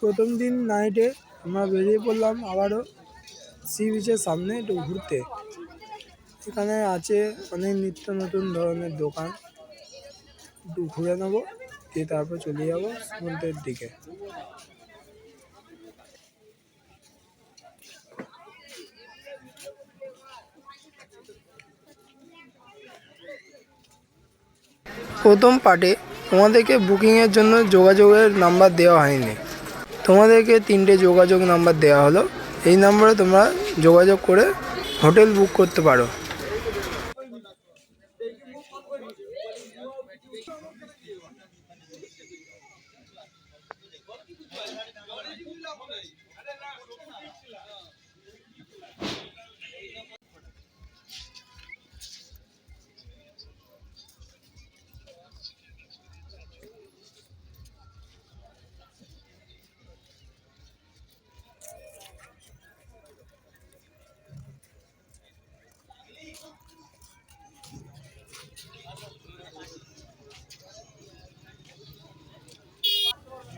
প্রথম দিন নাইটে আমরা বেরিয়ে পড়লাম আবারও সি বিচের সামনে একটু ঘুরতে। এখানে আছে অনেক নিত্য নতুন ধরনের দোকান। একটু ঘুরে নেব, দিয়ে তারপর চলে যাব সমুদ্রের দিকে। প্রথম পার্টে তোমাদেরকে বুকিংয়ের জন্য যোগাযোগের নাম্বার দেওয়া হয়নি। তোমাদেরকে তিনটে যোগাযোগ নাম্বার দেওয়া হলো। এই নাম্বারে তোমরা যোগাযোগ করে হোটেল বুক করতে পারো।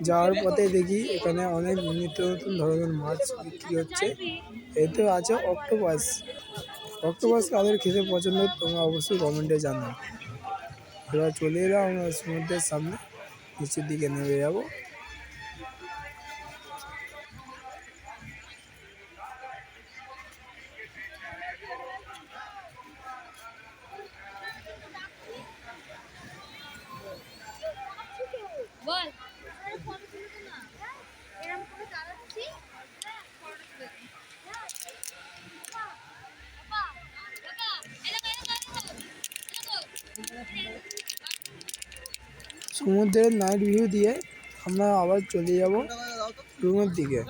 যাওয়ার পথে দেখি এখানে অনেক নিত্য নতুন ধরনের মাছ বিক্রি হচ্ছে। এতে আছে অক্টোপাস। অক্টোপাস কাদের খেতে পছন্দ তোমরা অবশ্যই কমেন্টে জানাও। এবার চলে এলাম আমরা সমুদ্রের সামনে, নিচের দিকে নেমে যাব। সমুদ্রের নাইট ভিউ দিয়ে আমরা আবার চলে যাব রুমের দিকে।